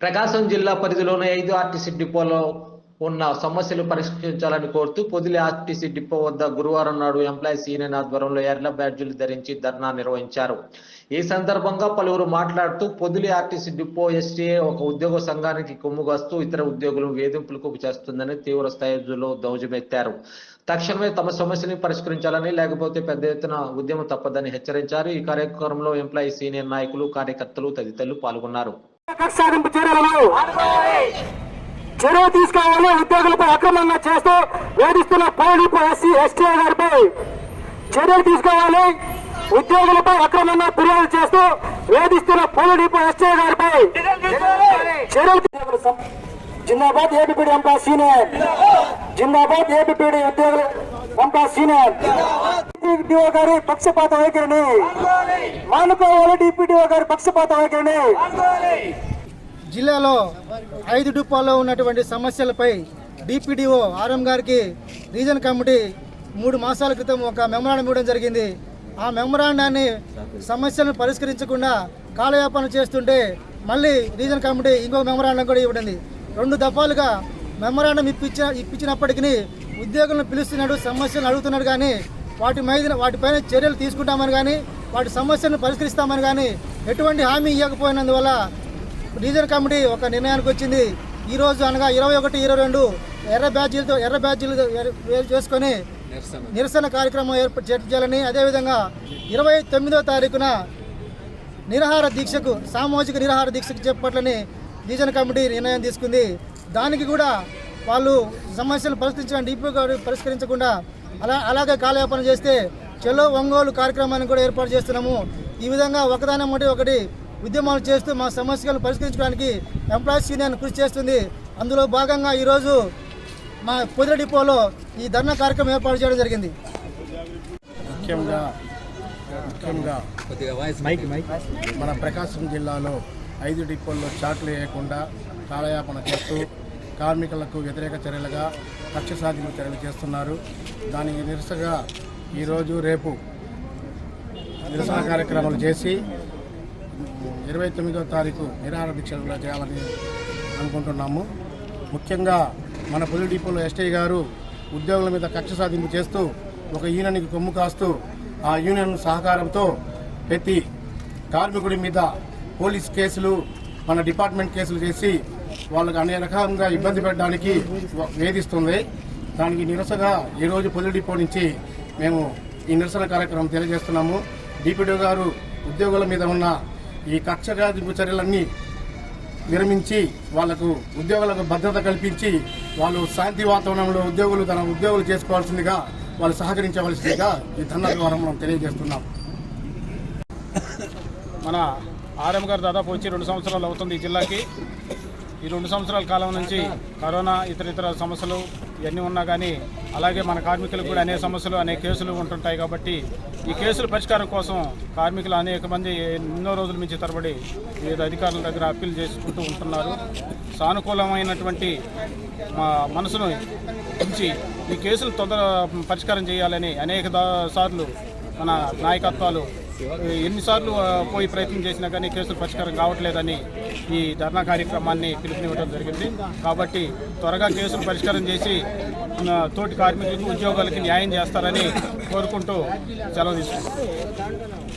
ప్రకాశం జిల్లా పరిధిలోని ఐదు ఆర్టీసీ డిపోలో ఉన్న సమస్యలు పరిష్కరించాలని కోరుతూ పొదిలి ఆర్టీసీ డిపో వద్ద గురువారం నాడు ఎంప్లాయీస్ యూనియన్ ఆధ్వర్యంలో ఎర్ల బ్యాడ్జీలు ధరించి ధర్నా నిర్వహించారు. ఈ సందర్భంగా పలువురు మాట్లాడుతూ పొదిలి ఆర్టీసీ డిపో ఎస్టీఏ ఒక ఉద్యోగ సంఘానికి కొమ్ముగాస్తూ ఇతర ఉద్యోగులు వేధింపులకు చేస్తుందని తీవ్ర స్థాయిలో దౌజమెత్తారు తక్షణమే తమ సమస్యని పరిష్కరించాలని లేకపోతే పెద్ద ఎత్తున ఉద్యమం తప్పదని హెచ్చరించారు. ఈ కార్యక్రమంలో ఎంప్లాయీస్ యూనియన్ నాయకులు కార్యకర్తలు తదితరులు పాల్గొన్నారు. సాధింపు చర్యలను చర్య తీసుకోవాలి. ఉద్యోగులపై అక్రమంగా చేస్తూ వేధిస్తున్న పోలీపు ఎస్సీ ఎస్టీఐ గారిపై చర్యలు తీసుకోవాలి. ఉద్యోగులపై అక్రమంగా ఫిర్యాదు చేస్తూ వేధిస్తున్న పోలీపు ఎస్టీఐ గారిపై చర్యలు జిందాబాద్ ఏపీపీడీ ఎంపా సీనియర్. జిందాబాద్ ఏపీపీడీ ఉద్యోగులు ఎంపా సీనియర్ డిపిడిఓ గారి పక్షపాత వైఖరిని మానుకోవాలి డిపిడిఓ గారి పక్షపాత వైఖరిని. జిల్లాలో ఐదు డిపోల్లో ఉన్నటువంటి సమస్యలపై డిపిడిఓ ఆర్ఎం గారికి రీజన్ కమిటీ మూడు మాసాల క్రితం ఒక మెమరాండం ఇవ్వడం జరిగింది. ఆ మెమరాండాన్ని సమస్యలను పరిష్కరించకుండా కాలయాపన చేస్తుంటే మళ్ళీ రీజన్ కమిటీ ఇంకో మెమరాండం కూడా ఇవ్వడింది. రెండు దఫాలుగా మెమరాండం ఇప్పించ ఇప్పించినప్పటికీ ఉద్యోగులను పిలుస్తున్నాడు సమస్యలను అడుగుతున్నాడు కానీ వాటి మీద వాటిపైన చర్యలు తీసుకుంటామని కానీ వాటి సమస్యలను పరిష్కరిస్తామని కానీ ఎటువంటి హామీ ఇవ్వకపోయినందువల్ల రీజన్ కమిటీ ఒక నిర్ణయానికి వచ్చింది. ఈ రోజు అనగా ఇరవై ఒకటి ఇరవై రెండు ఎర్ర బ్యాడ్జీలతో ఎర్ర బ్యాడ్జీలు ఎర్ర- వేరు చేసుకొని నిరసన. కార్యక్రమం ఏర్పాటు చేయాలని అదేవిధంగా ఇరవై తొమ్మిదో తారీఖున నిరాహార దీక్షకు సామాజిక నిరాహార దీక్షకు చేపట్లని రీజన్ కమిటీ నిర్ణయం తీసుకుంది. దానికి కూడా వాళ్ళు సమస్యలు పరిష్కరించడం డిపో గారు పరిష్కరించకుండా అలా అలాగే కాలయాపన చేస్తే చెలో ఒంగోలు కార్యక్రమాన్ని కూడా ఏర్పాటు చేస్తున్నాము. ఈ విధంగా ఒకదాని ఒకటి ఒకటి ఉద్యమాలు చేస్తూ మా సమస్యలను పరిష్కరించడానికి ఎంప్లాయీస్ యూనియన్ కృషి చేస్తుంది. అందులో భాగంగా ఈరోజు మా పొదిల డిపోలో ఈ ధర్నా కార్యక్రమం ఏర్పాటు చేయడం జరిగింది. ముఖ్యంగా ముఖ్యంగా మన ప్రకాశం జిల్లాలో ఐదు డిపోల్లో చాట్లు వేయకుండా కాలయాపన చేస్తూ కార్మికులకు వ్యతిరేక చర్యలుగా కక్ష సాధింపు చర్యలు చేస్తున్నారు. దానికి నిరసగా ఈరోజు రేపు నిరసన కార్యక్రమాలు చేసి ఇరవై తొమ్మిదో తారీఖు నిరాహార దీక్షలు చేయాలని అనుకుంటున్నాము. ముఖ్యంగా మన పొలి డిపోలో ఎస్టీ గారు ఉద్యోగుల మీద కక్ష సాధింపు చేస్తూ ఒక యూనియన్కి కొమ్ము కాస్తూ ఆ యూనియన్ సహకారంతో ప్రతి కార్మికుడి మీద పోలీస్ కేసులు మన డిపార్ట్మెంట్ కేసులు చేసి వాళ్ళకు అనేక రకంగా ఇబ్బంది పెట్టడానికి వేధిస్తుంది. దానికి నిరసగా ఈరోజు పొలి డిపో నుంచి మేము ఈ నిరసన కార్యక్రమం తెలియజేస్తున్నాము. డిపిడిఓ గారు ఉద్యోగుల మీద ఉన్న ఈ కక్ష చర్యలన్నీ విరమించి వాళ్ళకు ఉద్యోగులకు భద్రత కల్పించి వాళ్ళు శాంతి వాతావరణంలో ఉద్యోగులు తన ఉద్యోగులు చేసుకోవాల్సిందిగా వాళ్ళు సహకరించవలసిందిగా ఈ ధర్నా ద్వారా మనం తెలియజేస్తున్నాం. మన ఆర్ఎం గారు దాదాపు వచ్చి రెండు సంవత్సరాలు అవుతుంది ఈ జిల్లాకి. ఈ రెండు సంవత్సరాల కాలం నుంచి కరోనా ఇతర ఇతర సమస్యలు ఇవన్నీ ఉన్నా కానీ అలాగే మన కార్మికులకు కూడా అనేక సమస్యలు అనేక కేసులు ఉంటుంటాయి కాబట్టి ఈ కేసుల పరిష్కారం కోసం కార్మికులు అనేక మంది ఎన్నో రోజుల నుంచి తరబడి వివిధ అధికారుల దగ్గర అప్పీల్ చేసుకుంటూ ఉంటున్నారు. సానుకూలమైనటువంటి మా మనసును ఉంచి ఈ కేసులు తొందర పరిష్కారం చేయాలని అనేక దా- సార్లు మన నాయకత్వాలు ఎన్నిసార్లు పోయి ప్రయత్నం చేసినా కానీ కేసులు పరిష్కారం కావట్లేదని ఈ ధర్నా కార్యక్రమాన్ని పిలుపునివ్వడం జరిగింది. కాబట్టి త్వరగా కేసులు పరిష్కారం చేసి తోటి కార్మికులకు ఉద్యోగాలకి న్యాయం చేస్తారని కోరుకుంటూ సెలవు తీసుకుంటాం